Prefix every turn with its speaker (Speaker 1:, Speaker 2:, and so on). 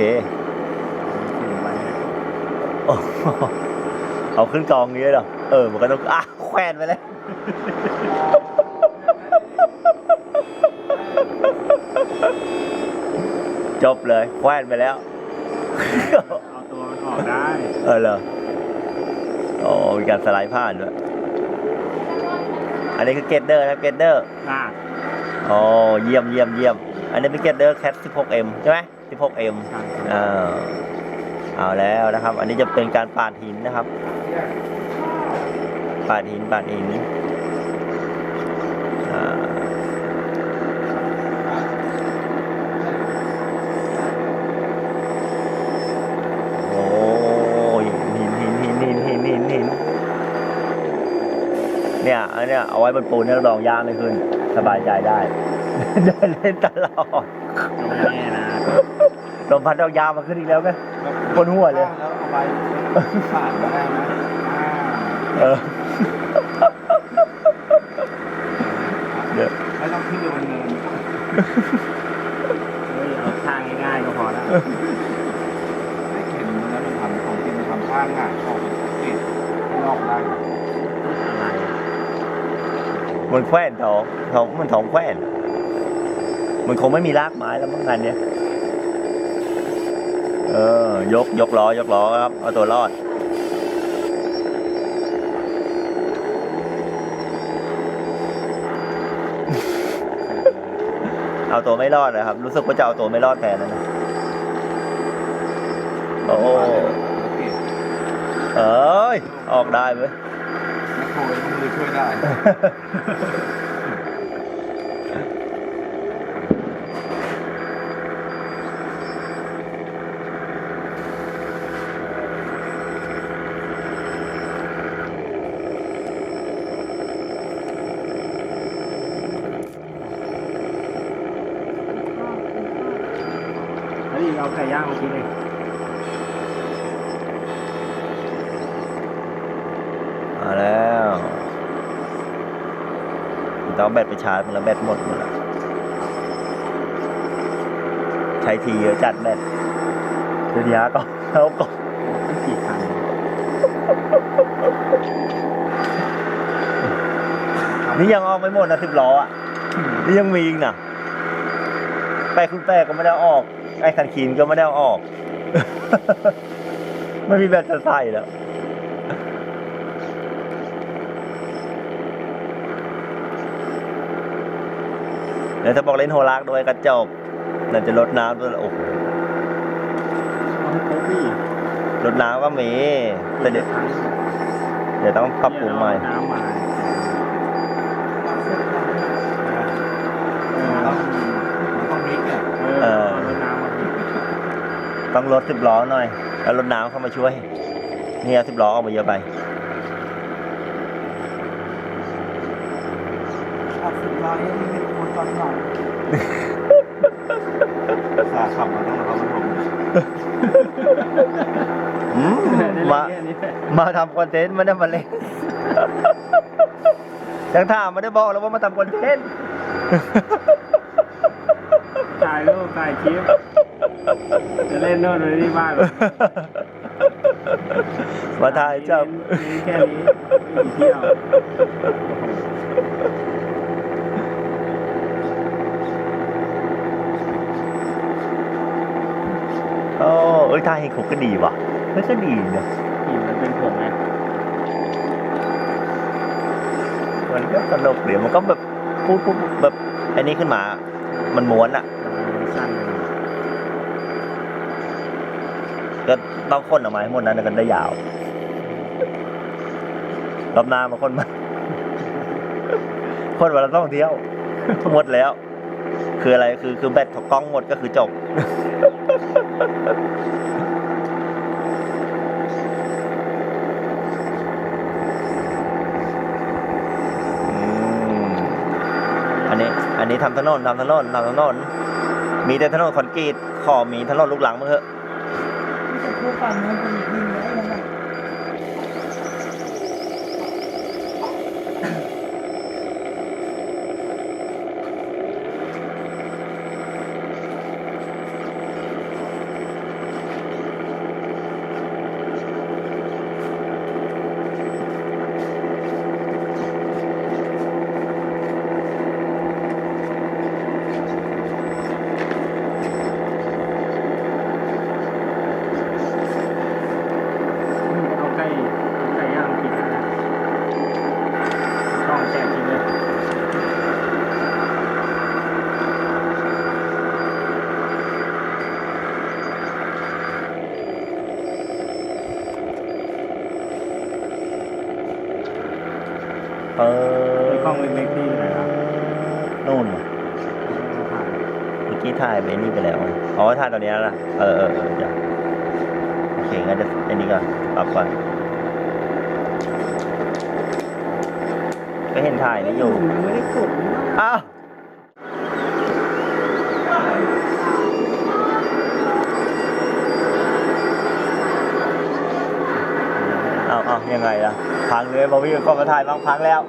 Speaker 1: เคโอ้โหเอาขึ้นกองนี้เลยเหรอเออ มันก็ต้องอะแขวนไปเลยจบเลยแขวนไปแล้ว
Speaker 2: เอาตัวมันออกได้
Speaker 1: เออเหรอโอ้มีการสไลด์ผ่านด้วย อันนี้คือเกตเดอร์นะเกตเดอร์
Speaker 2: อ่า
Speaker 1: อ๋อเยี่ยมเยี่ยมเยี่ยม อันนี้เป็นเกตเดอร์แคท 16M ใช่ไหม 16M อ่าเอาแล้วนะครับ อันนี้จะเป็นการปาดหินนะครับ ปาดหินปาดหินอ่าโอ้ยหินหินหินหินหินหินเนี่ยอันเนี้ยเอาไว้บนปูนเนี่ยรองยางไม่ขึ้น สบายใจได้ เดินเล่นตลอด
Speaker 2: ก็ไม่แน่นะ
Speaker 1: ลมพัดเอายางมาขึ้นอีกแล้วไง บนหัวเลย
Speaker 3: แล้วเอาไว้ผ่านมาได้นะอ่า
Speaker 1: เออ เดี๋ยว
Speaker 3: ไม่ต้องขึ้นไปบนเนิน
Speaker 2: เฮ้ยเอาทางง่ายๆก็พอแล้ว
Speaker 3: ไม่เห็นแล้วมันทำของจริงมันทำท่าง่ายของติดข้างนอกได้
Speaker 2: อะไร
Speaker 1: มันแขวนทองทองมันทองแขวนมันคงไม่มีรากไม้แล้วมั้งงานเนี้ย เออยกยกล้อยกล้อครับ เอาตัวรอด เอาตัวไม่รอดนะครับ รู้สึกว่าจะเอาตัวไม่รอดแทนแล้วนะโอ้
Speaker 3: ติด
Speaker 1: เอ้ย ออกได้เว้ย
Speaker 3: แมคโครต้องมือช่วยได้
Speaker 2: เฮ้ยเอาไก่ย่างมากินเลย
Speaker 1: มาแล้วต้องเอาแบตไปชาร์จมันแล้วแบตหมดหมดแล้วใช้ทีเยอะจัดแบตเดี๋ยวดีฮะก็เอาก่อน
Speaker 2: ตั้งกี่ครั้ง
Speaker 1: นี่ยังออกไม่หมดนะสิบล้ออะนี่ยังมีอีกนะแปะคุณแปะก็ไม่ได้เอาออก ไอ้คันคีนก็ไม่ได้เอาออก ไม่มีแบตจะใส่แล้วเดี๋ยวถ้าบอกเล่นโฮลากด้วยกระจกนั่นจะลดน้ำด้วยโอ้โห
Speaker 2: เอาให้ครบพี่
Speaker 1: ลดน้ำก็มีแต่เดี๋ยว
Speaker 2: ครั้ง
Speaker 1: เดี๋ยวต้องปรับปรุงใหม่
Speaker 3: ต้อง
Speaker 1: ลดสิบล้อหน่อยแล้วลดน้ำเข้ามาช่วยเนี่ยสิบล้อออกมาเยอะไป
Speaker 3: ขับสิบล้อยังมีคนตอนหน่อยขาขับมาต้องมาทำมันผม
Speaker 1: อืม
Speaker 2: ได้
Speaker 1: มา
Speaker 2: เล่นแค่นี้แหละ
Speaker 1: มาทำคอนเทนต์ไม่ได้มาเล่นยังถามไม่ได้บอกแล้วว่ามาทำคอนเทนต์
Speaker 2: ถ่ายรูปถ่ายคลิป จะเล่นโน่นเลยที่บ้านเลย
Speaker 1: มาถ่ายจับ
Speaker 2: เน้นแค่นี้ไม่มีเที่ยว
Speaker 1: โอ้เอ้ยถ่ายให้เขาก็ดีว่ะเฮ้ยก็ดีนะ
Speaker 2: หินมันเป็นผงไง
Speaker 1: มันก็สนุกเดี๋ยวมันก็แบบพูดพูดแบบไอ้นี่ขึ้นมา มันม้วนอะ
Speaker 2: มันสั้นเลย
Speaker 1: ก็ต้องค้นออกมาให้หมดนั้นกันได้ยาวรอบหน้ามาค้นมาค้นวันละต้องเที่ยว หมดแล้ว คืออะไรคือคือแบตของกล้องหมดก็คือจบอันนี้ อันนี้ทำถนนทำถนนทำถนน มีแต่ถนนคอนกรีตขอมีถนนลูกหลังมั้งเถอะ
Speaker 4: จะพูดฟังมัน เป็นอีกหนึ่งได้ยังไง
Speaker 1: เออ
Speaker 2: ไอ้กล้องเล็กๆนี่ไหนครับ
Speaker 1: นู่นเหรอเมื่อกี้ถ่ายไปนี่ไปแล้วไงอ๋อถ่ายตอนนี้แล้วนะเออเออเออเดี๋ยวโอเคงั้นจะอันนี้ก่อนปรับก่อนก็เห็นถ่ายนี่อยู่
Speaker 2: ผมยังไม่ได้กดเลย
Speaker 1: อ้าวเอาเอา ยังไงล่ะพังเลยบอวี่ก็มาถ่ายบ้างพังแล้ว